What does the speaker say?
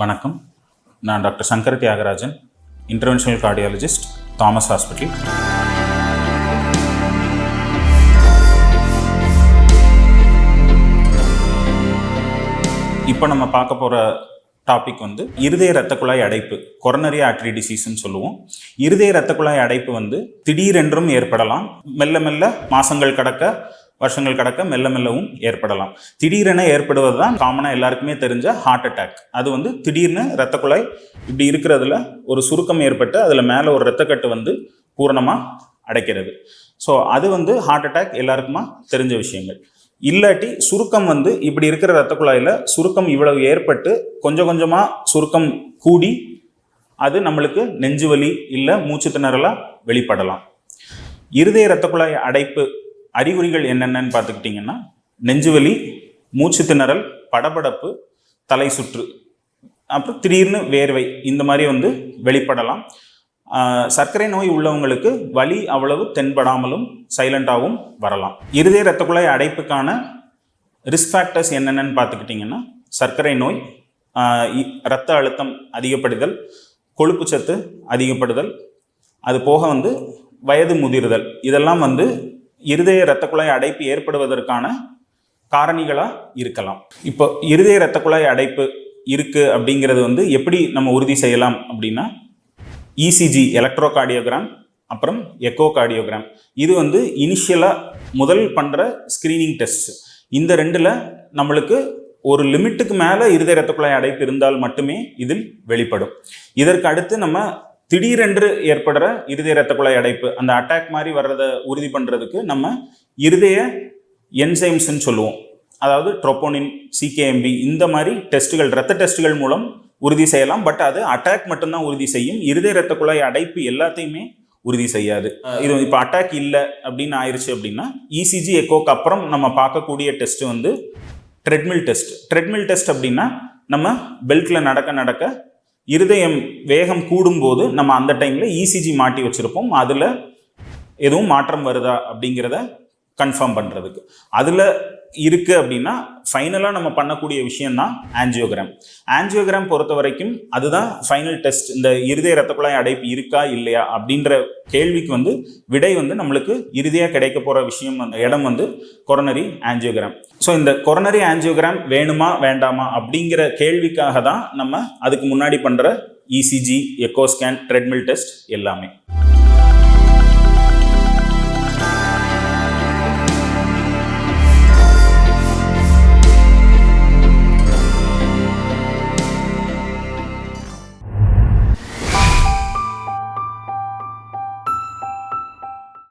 வணக்கம். நான் doctor Shankar Thiagarajan interventional cardiologist Thomas hospital இப்போ நம்ம பார்க்க போகிற டாபிக் வந்து இருதய ரத்த குழாய் அடைப்பு கொரோனரி ஆர்டரி டிசீஸ்ன்னு சொல்லுவோம். இருதய ரத்த குழாய் அடைப்பு வந்து திடீரென்றும் ஏற்படலாம். மெல்ல மெல்ல மாசங்கள் கடக்க வருஷங்கள் கடக்க மெல்ல மெல்லவும் ஏற்படலாம். திடீரென ஏற்படுவது தான் காமனாக எல்லாருக்குமே தெரிஞ்ச ஹார்ட் அட்டாக் அது வந்து திடீர்னு இரத்த குழாய் இப்படி இருக்கிறதுல ஒரு சுருக்கம் ஏற்பட்டு அதில் மேலே ஒரு இரத்தக்கட்டு வந்து பூரணமாக அடைக்கிறது. ஸோ அது வந்து ஹார்ட் அட்டாக் எல்லாருக்குமா தெரிஞ்ச விஷயங்கள். இல்லாட்டி சுருக்கம் வந்து இப்படி இருக்கிற ரத்த குழாயில் சுருக்கம் இவ்வளவு ஏற்பட்டு கொஞ்சம் கொஞ்சமாக சுருக்கம் கூடி அது நம்மளுக்கு நெஞ்சு வலி இல்லை மூச்சு திணறலாக வெளிப்படலாம். இருதய ரத்த குழாய் அடைப்பு அறிகுறிகள் என்னென்னு பார்த்துக்கிட்டிங்கன்னா நெஞ்சுவலி மூச்சு திணறல் படபடப்பு தலை சுற்று அப்புறம் திடீர்னு வேர்வை இந்த மாதிரி வந்து வெளிப்படலாம். சர்க்கரை நோய் உள்ளவங்களுக்கு வலி அவ்வளவு தென்படாமலும் சைலண்டாகவும் வரலாம். இருதய இரத்த குழாய் அடைப்புக்கான ரிஸ்க் ஃபேக்டர்ஸ் என்னென்னு பார்த்துக்கிட்டிங்கன்னா சர்க்கரை நோய் இ- இரத்த அழுத்தம் அதிகப்படுதல் கொழுப்பு சத்து அதிகப்படுதல் அது போக வந்து வயது முதிர்தல் இதெல்லாம் வந்து இருதய இரத்த குழாய் அடைப்பு ஏற்படுவதற்கான காரணிகளாக இருக்கலாம். இப்போ இருதய இரத்த குழாய் அடைப்பு இருக்குது அப்படிங்கிறது வந்து எப்படி நம்ம உறுதி செய்யலாம் அப்படின்னா இசிஜி எலக்ட்ரோகார்டியோகிராம் அப்புறம் எக்கோ கார்டியோகிராம் இது வந்து இனிஷியலாக முதல் பண்ணுற ஸ்க்ரீனிங் டெஸ்ட் இந்த ரெண்டில் நம்மளுக்கு ஒரு லிமிட்டுக்கு மேலே இருதய இரத்த குழாய் அடைப்பு இருந்தால் மட்டுமே இதில் வெளிப்படும். இதற்கு அடுத்து நம்ம திடீரென்று ஏற்படுற இருதய இரத்த குழாய் அடைப்பு அந்த அட்டாக் மாதிரி வர்றதை உறுதி பண்ணுறதுக்கு நம்ம இருதய என்சைம்ஸ்ன்னு சொல்லுவோம். அதாவது ட்ரோப்போனின் சிகேஎம்பி இந்த மாதிரி டெஸ்ட்டுகள் ரத்த டெஸ்ட்டுகள் மூலம் உறுதி செய்யலாம். பட் அது அட்டாக் மட்டும்தான் உறுதி செய்யும். இருதய இரத்த குழாய் அடைப்பு எல்லாத்தையுமே உறுதி செய்யாது. இது இப்போ அட்டாக் இல்லை அப்படின்னு ஆயிடுச்சு அப்படின்னா இசிஜி எக்கோக்கு அப்புறம் நம்ம பார்க்கக்கூடிய டெஸ்ட் வந்து ட்ரெட்மில் டெஸ்ட் ட்ரெட்மில் டெஸ்ட் அப்படின்னா நம்ம பெல்ட்டில் நடக்க நடக்க இருதயம் வேகம் கூடும்போது நம்ம அந்த டைமில் இசிஜி மாட்டி வச்சுருப்போம். அதில் எதுவும் மாற்றம் வருதா அப்படிங்கிறத கன்ஃபார்ம் பண்ணுறதுக்கு அதில் இருக்குது அப்படின்னா ஃபைனலாக நம்ம பண்ணக்கூடிய விஷயம்தான் ஆன்ஜியோகிராம் ஆன்ஜியோகிராம் பொறுத்த வரைக்கும் அதுதான் ஃபைனல் டெஸ்ட் இந்த இருதய ரத்த குழாய் அடைப்பு இருக்கா இல்லையா அப்படின்ற கேள்விக்கு வந்து விடை வந்து நம்மளுக்கு இறுதியாக கிடைக்க போகிற விஷயம் அந்த இடம் வந்து கொரோனரி ஆன்ஜியோகிராம் ஸோ இந்த கொரோனரி ஆன்ஜியோகிராம் வேணுமா வேண்டாமா அப்படிங்கிற கேள்விக்காக தான் நம்ம அதுக்கு முன்னாடி பண்ணுற ECG echo scan treadmill test எல்லாமே.